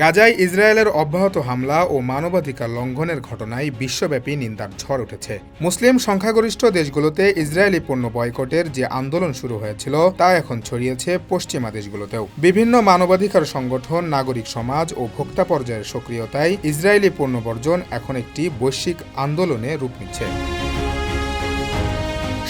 গাজায় ইসরায়েলের অব্যাহত হামলা ও মানবাধিকার লঙ্ঘনের ঘটনায় বিশ্বব্যাপী নিন্দার ঝড় উঠেছে। মুসলিম সংখ্যাগরিষ্ঠ দেশগুলোতে ইসরায়েলি পণ্য বয়কটের যে আন্দোলন শুরু হয়েছিল, তা এখন ছড়িয়েছে পশ্চিমা দেশগুলোতেও। বিভিন্ন মানবাধিকার সংগঠন, নাগরিক সমাজ ও ভোক্তা পর্যায়ের সক্রিয়তায় ইসরায়েলি পণ্য বর্জন এখন একটি বৈশ্বিক আন্দোলনে রূপ নিচ্ছে।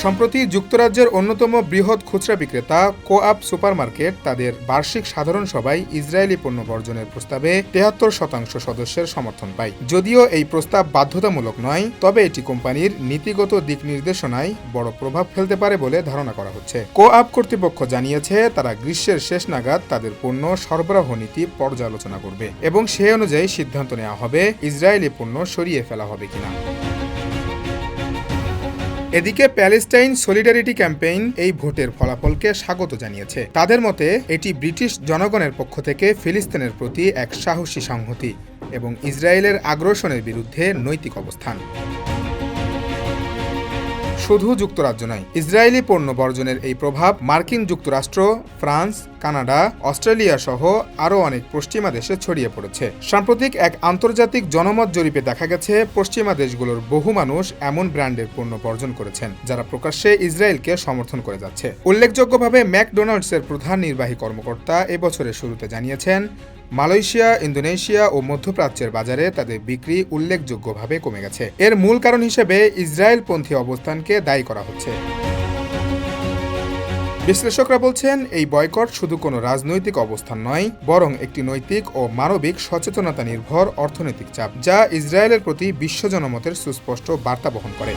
সম্প্রতি যুক্তরাজ্যের অন্যতম বৃহৎ খুচরা বিক্রেতা কোআপ সুপারমার্কেট তাদের বার্ষিক সাধারণ সভায় ইসরায়েলি পণ্য বর্জনের প্রস্তাবে তেহাত্তর শতাংশ সদস্যের সমর্থন পায়। যদিও এই প্রস্তাব বাধ্যতামূলক নয়, তবে এটি কোম্পানির নীতিগত দিক নির্দেশনায় বড় প্রভাব ফেলতে পারে বলে ধারণা করা হচ্ছে। কোআপ কর্তৃপক্ষ জানিয়েছে, তারা গ্রীষ্মের শেষ নাগাদ তাদের পণ্য সরবরাহ নীতি পর্যালোচনা করবে এবং সে অনুযায়ী সিদ্ধান্ত নেওয়া হবে ইসরায়েলি পণ্য সরিয়ে ফেলা হবে কিনা। এদিকে প্যালেস্টাইন সলিডারিটি ক্যাম্পেইন এই ভোটের ফলাফলকে স্বাগত জানিয়েছে। তাদের মতে, এটি ব্রিটিশ জনগণের পক্ষ থেকে ফিলিস্তিনের প্রতি এক সাহসী সংহতি এবং ইসরায়েলের আগ্রাসনের বিরুদ্ধে নৈতিক অবস্থান। শুধু যুক্তরাজ্য নয়, ইসরায়েলি পণ্য বর্জনের এই প্রভাব মার্কিন যুক্তরাষ্ট্র, ফ্রান্স, কানাডা, অস্ট্রেলিয়া সহ আরও অনেক পশ্চিমা দেশে ছড়িয়ে পড়েছে। সাম্প্রতিক এক আন্তর্জাতিক জনমত জরিপে দেখা গেছে, পশ্চিমা দেশগুলোর বহু মানুষ এমন ব্র্যান্ডের পণ্য বর্জন করেছেন, যারা প্রকাশ্যে ইসরায়েলকে সমর্থন করে যাচ্ছে। উল্লেখযোগ্যভাবে ম্যাকডোনাল্ডসের প্রধান নির্বাহী কর্মকর্তা এবছরের শুরুতে জানিয়েছেন মালয়েশিয়া, ইন্দোনেশিয়া ও মধ্যপ্রাচ্যের বাজারে তাদের বিক্রি উল্লেখযোগ্যভাবে কমে গেছে। এর মূল কারণ হিসেবে ইসরায়েলপন্থী অবস্থানকে দায়ী করা হচ্ছে। বিশ্লেষকরা বলছেন, এই বয়কট শুধু কোনো রাজনৈতিক অবস্থান নয়, বরং একটি নৈতিক ও মানবিক সচেতনতা নির্ভর অর্থনৈতিক চাপ, যা ইসরায়েলের প্রতি বিশ্ব জনমতের সুস্পষ্ট বার্তা বহন করে।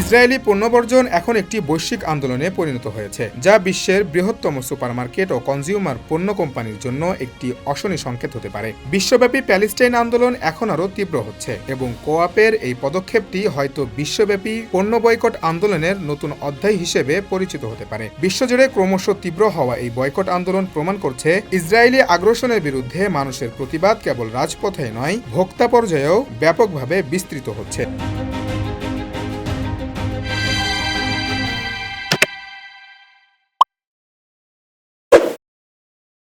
ইসরায়েলি পণ্যবর্জন এখন একটি বৈশ্বিক আন্দোলনে পরিণত হয়েছে, যা বিশ্বের বৃহত্তম সুপারমার্কেট ও কনজিউমার পণ্য কোম্পানির জন্য একটি অশনি সংকেত হতে পারে। বিশ্বব্যাপী প্যালেস্টাইন আন্দোলন এখন আরও তীব্র হচ্ছে এবং কোয়াপের এই পদক্ষেপটি হয়তো বিশ্বব্যাপী পণ্য বয়কট আন্দোলনের নতুন অধ্যায় হিসেবে পরিচিত হতে পারে। বিশ্বজুড়ে ক্রমশ তীব্র হওয়া এই বয়কট আন্দোলন প্রমাণ করছে ইসরায়েলি আগ্রাসনের বিরুদ্ধে মানুষের প্রতিবাদ কেবল রাজপথে নয়, ভোক্তা পর্যায়েও ব্যাপকভাবে বিস্তৃত হচ্ছে।